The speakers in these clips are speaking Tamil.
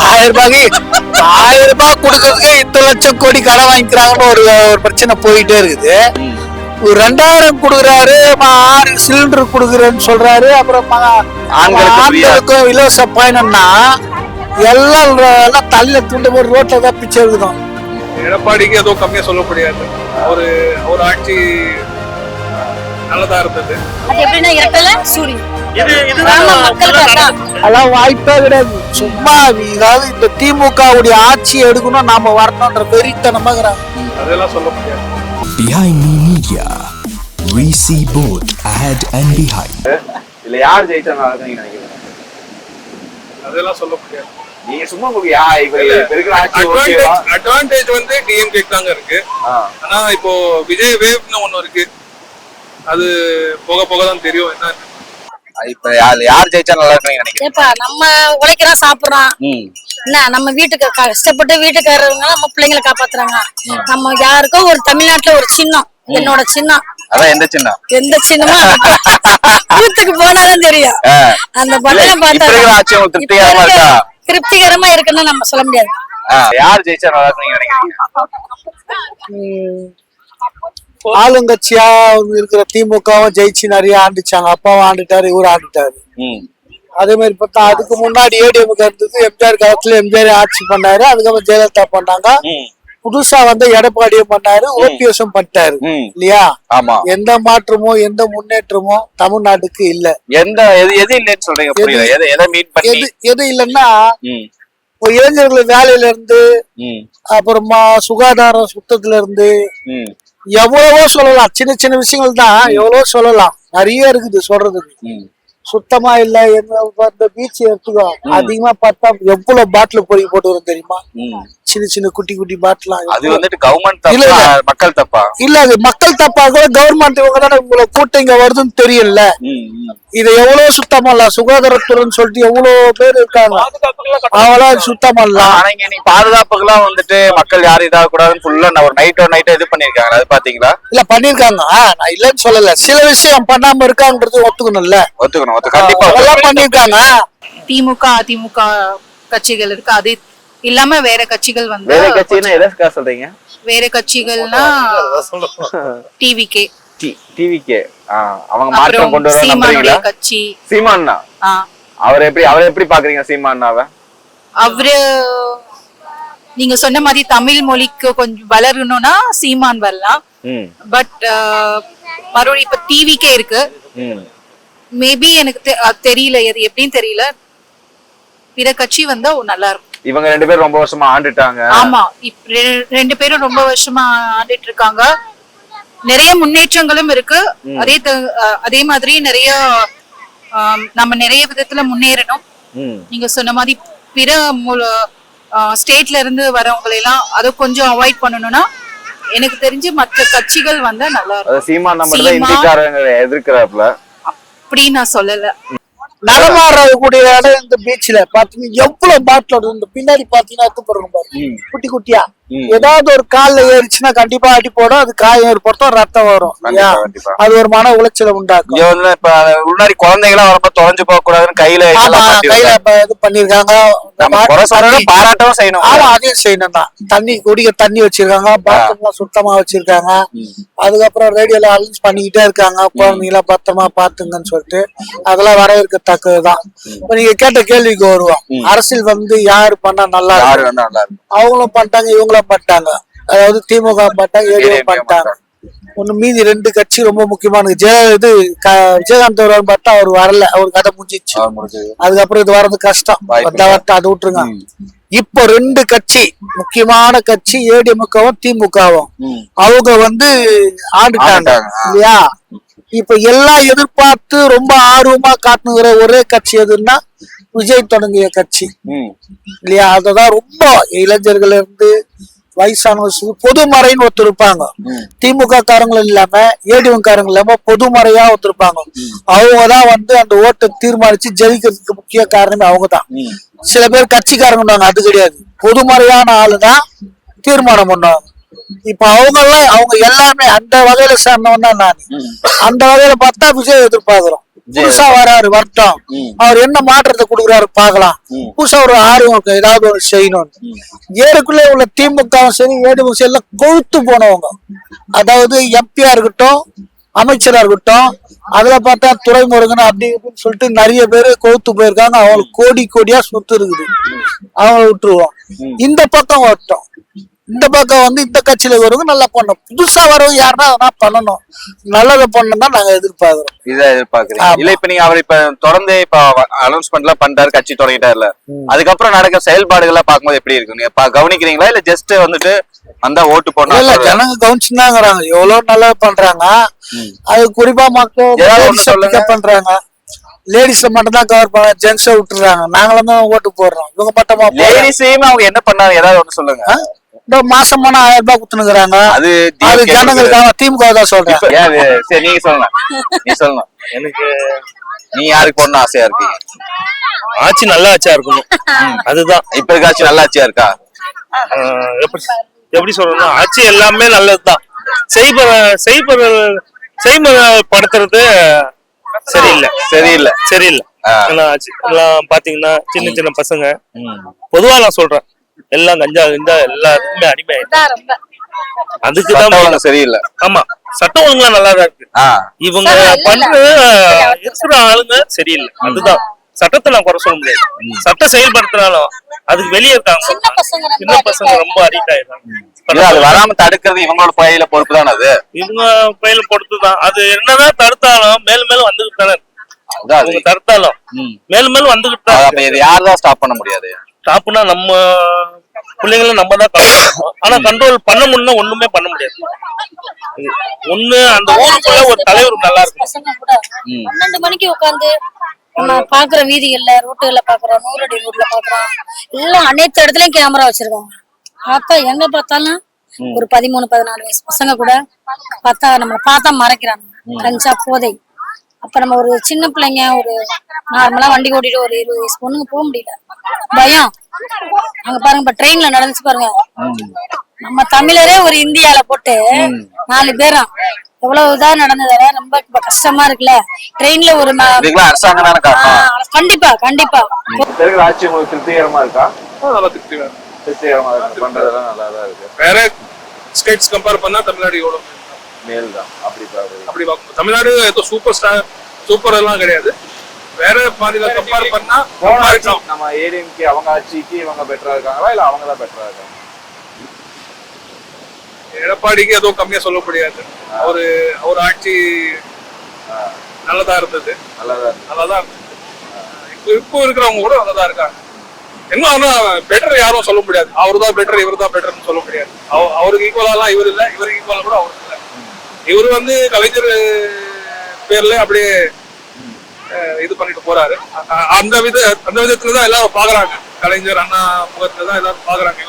ஆயிரம் ரூபாய்க்கு ஆயிரம் ரூபாய் கொடுக்கறதுக்கு இத்தனை லட்சம் கோடி கடன் வாங்கிக்கிறாங்கன்னு ஒரு ஒரு பிரச்சனை போயிட்டே இருக்குது. ஒரு ரெண்டாயிரம் கொடுக்குறாரு ம- ஆறு சிலிண்டர் கொடுக்குறேன்னு சொல்றாரு அப்புறம். ஆண்களுக்கும் இலவச பயணம்னா எல்லாம் எல்லாம் தலையில துண்டு போட்டு ரோட்ல தான் பிச்சை எடுக்கணும். எடப்பாடிக்கு எதுவும் கம்மியா சொல்ல முடியாது. ஒரு ஒரு ஆட்சி நல்லதா இருந்தது. அது எப்படின்னா இரட்டல சூரியன். அதெல்லாம் வாய்ப்பே கிடையாது. சும்மா ஏதாவது இந்த திமுகவுடைய ஆட்சி எடுக்கணும் நாம வரணும்ன்ற வெறித்தனமாங்கிறாங்க அதெல்லாம் சொல்ல முடியாது. Behind Me Media, we see both ahead and behind. இல்ல யார் ஜெயிச்சா நினைக்கிறீங்க? அதெல்லாம் சொல்ல முடியாது. நீங்க சும்மா அட்வான்டேஜ் வந்து டிஎம்கே தாங்க இருக்கு. ஆனா இப்போ விஜய் வேவ்னு ஒண்ணு இருக்கு. அது போக போக தான் தெரியும் என்ன இப்ப யார் ஜெயிச்சா நல்லா நினைக்கிறீங்க? ஏப்பா நம்ம உழைக்கிறோம் சாப்பிடுறோம். என்ன நம்ம வீட்டுக்கு கஷ்டப்பட்டு வீட்டுக்காரங்க நம்ம பிள்ளைங்களை காப்பாத்துறாங்க. நம்ம யாருக்கோ ஒரு தமிழ்நாட்டுல ஒரு சின்னம் என்னோட சின்னம். அதான் எந்த சின்னம்? எந்த சின்னமோ பூத்துக்கு போனாதான் தெரியும். அந்த பட்டம் இப்ப பார்த்தா இப்ப திருப்திகரமா இருக்க- இருக்கா திருப்திகரமா இருக்குன்னு நம்ம சொல்ல முடியாது. யார் ஜெயிச்சா நல்லா நினைக்கிறீங்க? ஆளுங்கட்சியா இருக்கிற திமுகவும் ஜெயிச்சு நிறைய ஆண்டுச்சாங்க. அப்பாவும் ஆண்டுட்டாரு இவரும் ஆண்டுட்டாரு. அதே மாதிரி பார்த்தா அதுக்கு முன்னாடி ஏடிஎம்கே இருந்தது. எம்ஜிஆர் காலத்துல எம்ஜிஆர் ஆட்சி பண்ணாரு. அதுக்கப்புறம் ஜெயலலிதா பண்ணாங்க. புதுசா வந்து எடப்பாடியும் பண்ணாரு. ஓபிஎஸும் பண்ணிட்டாரு. இல்லையா? ஆமா. எந்த மாற்றமோ எந்த முன்னேற்றமோ தமிழ்நாட்டுக்கு இல்ல. எந்த எது எது இல்லைன்னு சொல்றீங்க? எதை எதை இல்லைன்னா. இப்போ இளைஞர்கள் வேலையில இருந்து. அப்புறமா சுகாதார சுத்தத்துல இருந்து. எவ்வளவோ சொல்லலாம். சின்ன சின்ன விஷயங்கள் தான் எவ்வளவோ சொல்லலாம். நிறைய இருக்குது சொல்றதுக்கு. சுத்தமா இல்ல என்ன இந்த பீச் எடுத்துக்கோ அதிகமா பார்த்தா எவ்வளவு பாட்டில் பொறி போட்டு வரும் தெரியுமா. சின்ன சின்ன குட்டி குட்டி பாட்டிலாம் அது வந்துட்டு கவர்மெண்ட் இல்ல, தப்பா இல்ல. மக்கள் தப்பா? இல்ல அது மக்கள் தப்பா கூட கவர்மெண்ட் இவங்க தானே உங்களை கூட்டம் இங்க வருதுன்னு தெரியல. இதை எவ்வளவு சுத்தம் பண்ணலாம் சுகாதாரத்துறைன்னு சொல்லிட்டு எவ்வளவு பேர் இருக்காங்க? அவங்களா சுத்தம் பண்ணலாம் ஆனா இங்க நீ பாதுகாப்புக்கெல்லாம் வந்துட்டு மக்கள் யாரும் இதாக கூடாதுன்னு ஃபுல்லா ஒரு நைட்டோ நைட்டோ இது பண்ணிருக்காங்க அது பாத்தீங்களா? இல்ல பண்ணிருக்காங்க நான் இல்லைன்னு சொல்லல. சில விஷயம் பண்ணாம இருக்காங்கன்றது ஒத்துக்கணும்ல. ஒத்துக்கணும் ஒத்து கண்டிப்பா. அதெல்லாம் பண்ணிருக்காங்க திமுக அதிமுக கட்சிகள் இருக்கு. அது இல்லாம வேற கட்சிகள் வந்து வேற எதற்காக சொல்றீங்க? வேற கட்சிகள்னா டிவிகே. டிவிக்கே அவங்க மாற்றம் கொண்டு வர நம்புறீங்களா? கட்சி. சீமானா ஆ, அவர் எப்படி அவர் எப்படி பாக்குறீங்க சீமானாவ அவரு நீங்க சொன்ன மாதிரி தமிழ் மொழிக்கு கொஞ்சம் வளரணும்னா சீமான் வரலாம். ம். பட் மறுபடியும் இப்ப டிவிக்கே இருக்கு. ம். மேபி எனக்கு தெரியல. எது எப்படின்னு தெரியல. பிற கட்சி வந்தா நல்லா இருக்கும் இவங்க ரெண்டு பேரும் ரொம்ப வருஷமா ஆண்டுட்டாங்க. ஆமா. ரெண்டு பேரும் ரொம்ப வருஷமா ஆடிட்டு இருக்காங்க நிறைய முன்னேற்றங்களும் இருக்கு. அதே அதே மாதிரி நிறைய நம்ம நிறைய விதத்துல முன்னேறணும். நீங்க சொன்ன மாதிரி பிற ஸ்டேட்ல இருந்து வரவங்களை எல்லாம் அதை கொஞ்சம் அவாய்ட் பண்ணணும்னா எனக்கு தெரிஞ்சு மற்ற கட்சிகள் வந்தா நல்லா இருக்கும் அது சீமான் நம்பர் தான் சீமான். இந்திக்காரங்க எதிர்க்கிறாப்புல அப்படி நான் சொல்லல. நடமாடக்கூடிய இடம் இந்த பீச்ல பாத்தீங்கன்னா எவ்வளவு பாட்டில் இந்த பின்னாடி பாத்தீங்கன்னா எடுத்து போடுறோம் பாருங்க ம். குட்டி குட்டியா. ஏதாவது ஒரு கால்ல ஏறிச்சுன்னா கண்டிப்பா அடி போடும். அது காயம் ஏற்படுத்தும் ரத்தம் வரும். அது ஒரு மன உளைச்சலை உண்டாக்கும். இப்ப முன்னாடி குழந்தைங்களாம் வரப்ப தொலைஞ்சு போக கூடாதுன்னு கையில கையில இது பண்ணிருக்காங்க பாராட்டவும் செய்யணும். ஆமா அதையும் செய்யணும் தான். தண்ணி குடிக்க தண்ணி வச்சிருக்காங்க. பாத்ரூம்லாம் சுத்தமா வச்சிருக்காங்க. அதுக்கப்புறம் ரேடியோல அலௌன்ஸ் பண்ணிக்கிட்டே இருக்காங்க. குழந்தைங்கள பத்திரமா பாத்துங்கன்னு சொல்லிட்டு. அதெல்லாம் வரவேற்கத்தக்கதுதான் இப்ப நீங்க கேட்ட கேள்விக்கு வருவோம். அரசியல் வந்து யாரு பண்ணா நல்லா யாரு இருக்கும்? அவங்களும் பண்ணிட்டாங்க இவங்களும் பண்ணிட்டாங்க. அதாவது திமுக பண்ணிட்டாங்க ஏடிஎம் பண்ணிட்டாங்க. ஒண்ணு மீதி ரெண்டு கட்சி ரொம்ப முக்கியமானது. ஜெய இது விஜயகாந்த் வருவான்னு பார்த்தா அவர் வரல. அவர் கதை முடிஞ்சிச்சு. அவர். அதுக்கப்புறம் இது வர்றது கஷ்டம். வரட்டும் அதை விட்டுருங்க. இப்போ ரெண்டு கட்சி முக்கியமான கட்சி ஏடிஎம்கவும் திமுகவும். அவங்க வந்து ஆண்டுட்டாங்க. இல்லையா? இப்ப எல்லாம் எதிர்பார்த்து ரொம்ப ஆர்வமா காட்டுனுங்கிற ஒரே கட்சி எதுன்னா விஜய் தொடங்கிய கட்சி. இல்லையா? அததான் ரொம்ப இளைஞர்கள் இருந்து வயசானவங்க பொதுமறைன்னு ஒருத்தர் இருப்பாங்க. திமுக காரங்களும் இல்லாம ஏடிஎம் காரங்க இல்லாம பொதுமறையா ஒருத்தர் இருப்பாங்க. அவங்கதான் வந்து அந்த ஓட்டை தீர்மானிச்சு ஜெயிக்கிறதுக்கு முக்கிய காரணமே அவங்கதான். சில பேர் கட்சிக்காரங்க அது கிடையாது. பொதுமறையான ஆளுதான் தீர்மானம் பண்ணுவாங்க. இப்ப அவங்க எல்லாம் அவங்க எல்லாமே அந்த வகையில சேர்ந்தவன் தான் நான் அந்த வகையில பார்த்தா விஜய் எதிர்பார்க்கிறோம். புதுசா வராரு வரட்டும். அவர் என்ன மாற்றத்தை கொடுக்குறாரு பார்க்கலாம். ம். புதுசா ஒரு ஆர்வம் இருக்கு, ஏதாவது ஒரு செய்யணும் ஏற்குள்ளே உள்ள திமுகவும் சரி ஏடிஎம் சரி எல்லாம் கொழுத்து போனவங்க. அதாவது எம்பியா இருக்கட்டும் அமைச்சரா இருக்கட்டும் அதுல பார்த்தா துறைமுருகன் அப்படி இப்படின்னு சொல்லிட்டு நிறைய பேர் கொழுத்து போயிருக்காங்க. அவங்களுக்கு கோடி கோடியா சொத்து இருக்குது. அவங்கள விட்டுருவோம். இந்த பக்கம் வரட்டும். இந்த பக்கம் வந்து இந்த கட்சியில வரவங்க நல்லா பண்ணணும். புதுசா வரவங்க யாருன்னா அதெல்லாம் பண்ணணும். நல்லதை பண்ணணும் தான் நாங்க எதிர்பார்க்கிறோம். இதை எதிர்பார்க்கறீங்க. ஆமா. இல்ல இப்ப நீங்க அவர் இப்ப தொடர்ந்து இப்ப அனௌன்ஸ்மெண்ட் எல்லாம் பண்றாரு கட்சி தொடங்கிட்டாருல. அதுக்கப்புறம் நடக்கிற செயல்பாடுகள் எல்லாம் பார்க்கும்போது எப்படி இருக்கு? நீங்க கவனிக்கிறீங்களா? இல்ல ஜஸ்ட் வந்துட்டு வந்தா ஓட்டு போடணும் இல்ல? ஜனங்க கவனிச்சுதாங்கிறாங்க எவ்வளவு நல்லா பண்றாங்க. அது குறிப்பா மக்கள் பண்றாங்க. லேடிஸ மட்டும் தான் கவர் பண்ண ஜென்ஸ விட்டுறாங்க. நாங்களும் தான் ஓட்டு போடுறோம். இவங்க மட்டுமா. லேடிஸையுமே அவங்க என்ன பண்ணாங்க? ஏதாவது ஒண்ணு சொல்லுங்க. இந்த மாசம் போனா ஆயிரம் ரூபாய் குத்துனுக்குறாங்க அது அது ஜனங்களுக்காக திமுக தான் சொல்றேன். ஏன் சரி நீங்க சொல்லலாம். நீ சொல்லணும் எனக்கு நீ யாருக்கு போடணும் ஆசையா இருக்கீங்க ஆட்சி நல்ல ஆட்சியா இருக்கணும். அதுதான். இப்ப இருக்க ஆட்சி நல்லா ஆட்சியா இருக்கா? எப்படி எப்படி சொல்றதுன்னா ஆட்சி எல்லாமே நல்லதுதான். செய்ப செய்ப செய்படுத்துறது சரியில்லை. சரியில்லை. சரியில்லை. ஆ. எல்லாம் ஆட்சி எல்லாம் பாத்தீங்கன்னா சின்ன சின்ன பசங்க. பொதுவா நான் சொல்றேன். எல்லாம் கஞ்சா கஞ்சா எல்லாத்துக்குமே அடிமை இதான் ரொம்ப. அதுக்கு சட்டம் தான் ஒழுங்கு சரியில்லை. ஆமா சட்டம் ஒழுங்குலாம் நல்லா தான் இருக்கு இவங்க. பண்ற இருக்கிற ஆளுங்க சரியில்லை. அதுதான். சட்டத்தை நான் குறை சொல்ல முடியாது. சட்டம் செயல்படுத்தினாலும் அதுக்கு வெளியே இருக்காங்க. சின்ன பசங்க ரொம்ப அடிக்ட் இல்ல அது ஆயிடுறாங்க வராம தடுக்கிறது இவங்களோட பயில பொறுப்பு தானே அது? இவங்க பையில பொறுத்துதான் அது என்னதான் தடுத்தாலும் மேலும் மேலும் வந்துகிட்டு தானே தடுத்தாலும் ம். மேலும் மேலும் வந்துகிட்டு தான் அது அப்ப இது யார் தான் ஸ்டாப் பண்ண முடியாது? ஸ்டாப்னா நம்ம பிள்ளைங்களை நம்ம தான் ஆனா கண்ட்ரோல் பண்ண முடியும்னா ஒண்ணுமே பண்ண முடியாது. ஒண்ணு அந்த ஊருக்குள்ள ஒரு தலைவர் நல்லா இருக்கும் பன்னெண்டு மணிக்கு உட்காந்து நம்ம பாக்குற வீதிகள்ல ரோட்டுகள்ல பாக்குறோம் நூறடி ரோட்ல பாக்குறோம் எல்லாம் அனைத்து இடத்துலயும் கேமரா வச்சிருக்காங்க. பார்த்தா எங்க பார்த்தாலும் ஒரு பதிமூணு பதினாலு வயசு பசங்க கூட பார்த்தா நம்ம பார்த்தா மறைக்கிறாங்க. கஞ்சா போதை. அப்ப நம்ம ஒரு சின்ன பிள்ளைங்க ஒரு நார்மலா வண்டி ஓட்டிட்டு ஒரு இருபது வயசு பொண்ணுங்க போக முடியல. பயம். அங்க பாருங்க இப்ப ட்ரெயின்ல நடந்துச்சு பாருங்க. நம்ம தமிழரே ஒரு இந்தியால போட்டு நாலு பேரும் எவ்வளவு இதா நடந்ததால ரொம்ப கஷ்டமா இருக்குல்ல. ட்ரெயின்ல ஒரு கண்டிப்பா கண்டிப்பா. ஆட்சி உங்களுக்கு திருப்திகரமா இருக்கா? நல்லா திருப்திகரமா இருக்கு. பண்றதெல்லாம் நல்லா தான் இருக்கு. வேற ஸ்டேட்ஸ் கம்பேர் பண்ணா தமிழ்நாடு எவ்வளவு? மேல் தான் அப்படி அப்படி தமிழ்நாடு ஏதோ சூப்பர் ஸ்டார் சூப்பர் எல்லாம் கிடையாது. வேற மாநிலம் கம்பேர் பண்ணா. நம்ம ஏடிஎம்கே அவங்க ஆட்சிக்கு இவங்க பெட்டரா இருக்காங்களா? இல்ல அவங்க தான் பெட்டரா இருக்காங்க எடப்பாடிக்கு எதுவும் கம்மியா சொல்ல முடியாது அவரு அவர் ஆட்சி நல்லதா இருந்தது. நல்லா தான் இருக்கு நல்லாதான் இருந்தது. இப்போ இப்போ இருக்கிறவங்க கூட நல்லதா இருக்காங்க. இன்னும் ஆனா பெட்டர் யாரும் சொல்ல முடியாது. அவரு தான் பெட்டர் இவர் தான் பெட்டர்னு சொல்ல முடியாது. அவ- அவருக்கு ஈக்குவலாலாம் இவர் இல்ல இவருக்கு ஈக்குவலா கூட அவர் இல்ல. இவர் வந்து கலைஞர் பேர்ல அப்படியே இது பண்ணிட்டு போறாரு. அந்த வித அந்த விதத்துல தான் எல்லாரும் பாக்குறாங்க. கலைஞர் அண்ணா முகத்துல தான் எல்லாரும் பாக்குறாங்க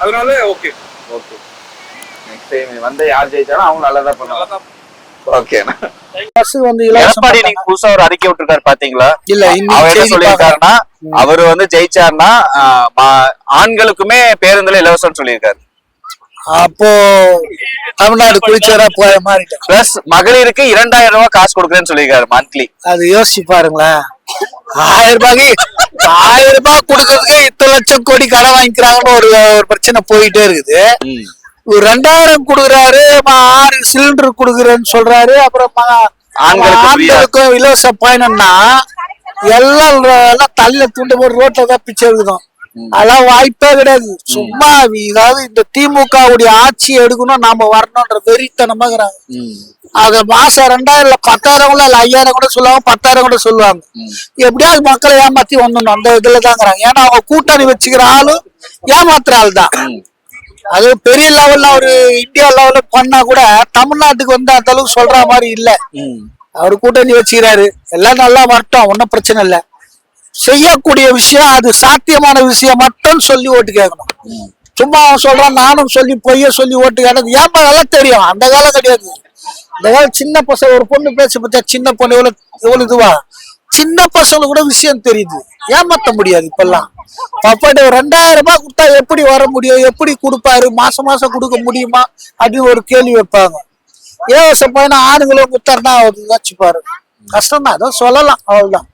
அதனால ஓகே ஓகே நெக்ஸ்ட் டைம் வந்து யார் ஜெயிச்சாலும் அவங்க நல்லா தான் பண்ணுவாங்க ஓகே பஸ் வந்து இலவசம் எடப்பாடி நீங்க புதுசா ஒரு அறிக்கை விட்டுருக்காரு பாத்தீங்களா? இல்ல அவர் என்ன. சொல்லியிருக்காருன்னா அவர் வந்து ஜெயிச்சாருன்னா ஆண்களுக்குமே பேருந்துல இலவசம் சொல்லியிருக்காரு. அப்போ தமிழ்நாடு குளிச்சவரா போய மாறிட்டேன் பிளஸ் மகளிருக்கு இரண்டாயிரம் ரூபாய் காசு கொடுக்குறேன்னு சொல்லியிருக்காரு மந்த்லி அது யோசிச்சு பாருங்களேன். ஆயிரம் ரூபாய்க்கு ஆயிரம் ரூபாய் கொடுக்கறதுக்கு இத்தனை லட்சம் கோடி கடன் வாங்கிக்கிறாங்கன்னு ஒரு ஒரு பிரச்சனை போயிட்டே இருக்குது. ஒரு ரெண்டாயிரம் கொடுக்குறாரு ம- ஆறு சிலிண்டர் கொடுக்குறேன்னு சொல்றாரு அப்புறம். ஆண்களுக்கும் இலவச பயணம்னா எல்லாம் எல்லாம் தலையில துண்டு போட்டு ரோட்ல தான் பிச்சை இருக்குதும் அதெல்லாம் வாய்ப்பே கிடையாது. சும்மா இதாவது இந்த திமுகவுடைய ஆட்சி எடுக்கணும் நாம வரணும்ன்ற வெறித்தனமாக்குறாங்க அது மாசம் ரெண்டாயிரம் இல்ல பத்தாயிரம் கூட இல்ல ஐயாயிரம் கூட சொல்லுவாங்க பத்தாயிரம் கூட சொல்லுவாங்க. எப்படியாவது மக்களை ஏமாத்தி வந்துடணும் அந்த இதுல தாங்கிறாங்க ஏன்னா அவங்க கூட்டணி வச்சுக்கிற ஆளு ஏமாத்துற ஆள் தான். அது பெரிய லெவல்ல ஒரு இந்தியா லெவல்ல பண்ணா கூட தமிழ்நாட்டுக்கு வந்து அந்த அளவுக்கு சொல்ற மாதிரி இல்ல. அவர் கூட்டணி வச்சுக்கிறாரு. எல்லாம் நல்லா வரட்டும் ஒன்றும் பிரச்சனை இல்ல. செய்யக்கூடிய விஷயம் அது சாத்தியமான விஷயம் மட்டும் சொல்லி ஓட்டு கேட்கணும். சும்மா அவன் சொல்றான் நானும் சொல்லி பொய்ய சொல்லி ஓட்டு கேட்டது. ஏன் அதெல்லாம் தெரியும். அந்த காலம் கிடையாது. இந்த காலம் சின்ன பசங்க ஒரு பொண்ணு பேச பார்த்தா சின்ன பொண்ணு எவ்வளவு எவ்வளவு இதுவா? சின்ன பசங்களுக்கு கூட விஷயம் தெரியுது. ஏமாத்த முடியாது இப்பெல்லாம். பப்பாட்ட ரெண்டாயிரம் ரூபாய் கொடுத்தா எப்படி வர முடியும்? எப்படி கொடுப்பாரு? மாசம் மாசம் கொடுக்க முடியுமா? அப்படின்னு ஒரு கேள்வி வைப்பாங்க. இலவச பயணம் ஆணுங்களும் கொடுத்தாருன்னா அவர் வச்சுப்பாரு கஷ்டம் தான் அதான் சொல்லலாம் அவ்வளவுதான்.